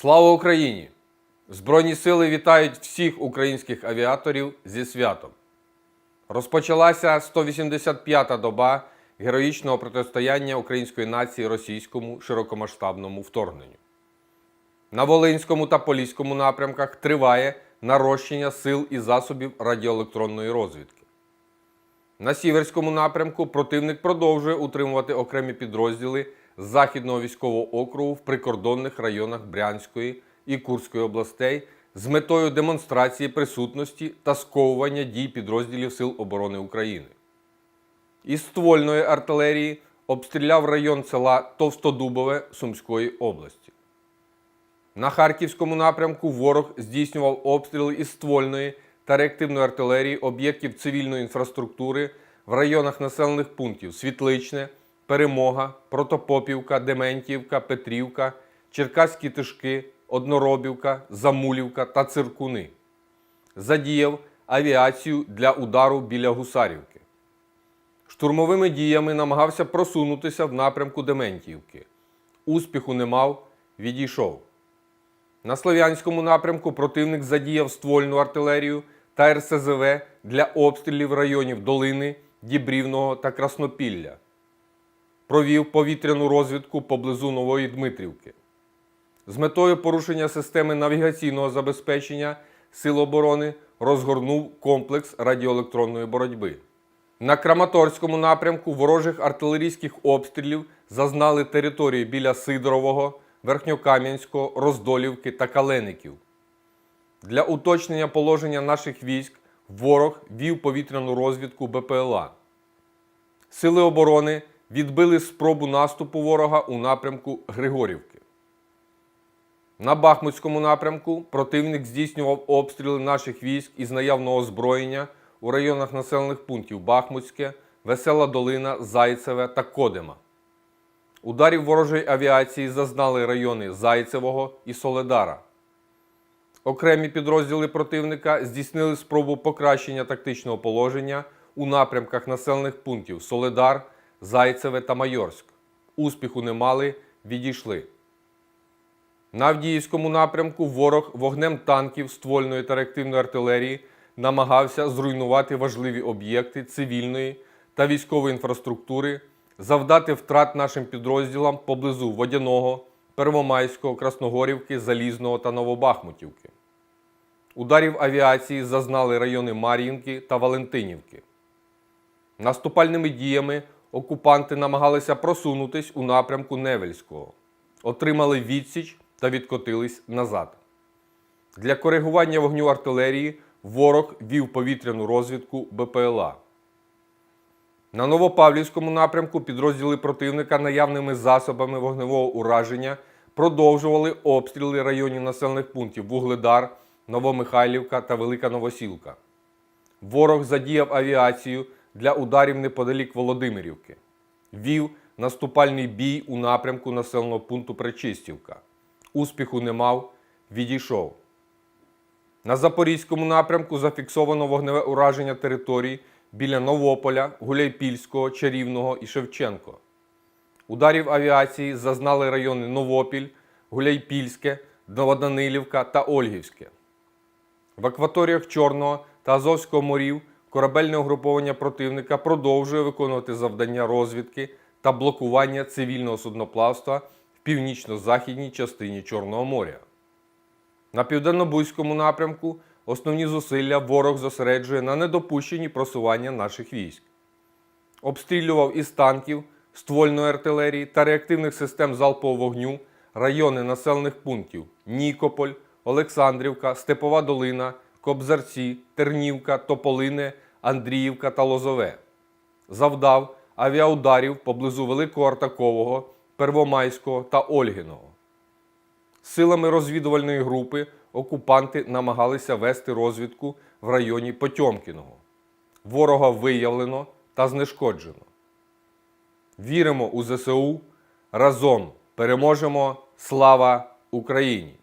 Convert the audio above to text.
Слава Україні! Збройні сили вітають всіх українських авіаторів зі святом. Розпочалася 185-та доба героїчного протистояння української нації російському широкомасштабному вторгненню. На Волинському та Поліському напрямках триває нарощення сил і засобів радіоелектронної розвідки. На Сіверському напрямку противник продовжує утримувати окремі підрозділи з Західного військового округу в прикордонних районах Брянської і Курської областей з метою демонстрації присутності та сковування дій підрозділів Сил оборони України. Із ствольної артилерії обстріляв район села Товстодубове Сумської області. На Харківському напрямку ворог здійснював обстріли із ствольної та реактивної артилерії об'єктів цивільної інфраструктури в районах населених пунктів Світличне, Перемога, Протопопівка, Дементівка, Петрівка, Черкаські Тишки, Одноробівка, Замулівка та Циркуни. Задіяв авіацію для удару біля Гусарівки. Штурмовими діями намагався просунутися в напрямку Дементіївки. Успіху не мав, відійшов. На Слов'янському напрямку противник задіяв ствольну артилерію та РСЗВ для обстрілів районів Долини, Дібрівного та Краснопілля. Провів повітряну розвідку поблизу Нової Дмитрівки. З метою порушення системи навігаційного забезпечення Сил оборони розгорнув комплекс радіоелектронної боротьби. На Краматорському напрямку ворожих артилерійських обстрілів зазнали території біля Сидорового, Верхньокам'янського, Роздолівки та Калеників. Для уточнення положення наших військ ворог вів повітряну розвідку БПЛА. Сили оборони відбили спробу наступу ворога у напрямку Григорівки. На Бахмутському напрямку противник здійснював обстріли наших військ із наявного озброєння у районах населених пунктів Бахмутське, Весела Долина, Зайцеве та Кодима. Ударів ворожої авіації зазнали райони Зайцевого і Соледара. Окремі підрозділи противника здійснили спробу покращення тактичного положення у напрямках населених пунктів Соледар, Зайцеве та Майорськ. Успіху не мали, відійшли. На Авдіївському напрямку ворог вогнем танків, ствольної та реактивної артилерії намагався зруйнувати важливі об'єкти цивільної та військової інфраструктури, завдати втрат нашим підрозділам поблизу Водяного, Первомайського, Красногорівки, Залізного та Новобахмутівки. Ударів авіації зазнали райони Мар'їнки та Валентинівки. Наступальними діями окупанти намагалися просунутись у напрямку Невельського, отримали відсіч та відкотились назад. Для коригування вогню артилерії ворог вів повітряну розвідку БПЛА. На Новопавлівському напрямку підрозділи противника наявними засобами вогневого ураження продовжували обстріли районів населених пунктів Вугледар, Новомихайлівка та Велика Новосілка. Ворог задіяв авіацію для ударів неподалік Володимирівки. Вів наступальний бій у напрямку населеного пункту Пречистівка. Успіху не мав, відійшов. На Запорізькому напрямку зафіксовано вогневе ураження територій біля Новополя, Гуляйпільського, Чарівного і Шевченко. Ударів авіації зазнали райони Новопіль, Гуляйпільське, Новоданилівка та Ольгівське. В акваторіях Чорного та Азовського морів корабельне угруповання противника продовжує виконувати завдання розвідки та блокування цивільного судноплавства в північно-західній частині Чорного моря. На південно-бузькому напрямку основні зусилля ворог зосереджує на недопущенні просування наших військ. Обстрілював із танків, ствольної артилерії та реактивних систем залпового вогню райони населених пунктів Нікополь, Олександрівка, Степова Долина, Кобзарці, Тернівка, Тополине, Андріївка та Лозове. Завдав авіаударів поблизу Великого Артакового, Первомайського та Ольгиного. Силами розвідувальної групи окупанти намагалися вести розвідку в районі Потьомкіного. Ворога виявлено та знешкоджено. Віримо у ЗСУ. Разом переможемо. Слава Україні!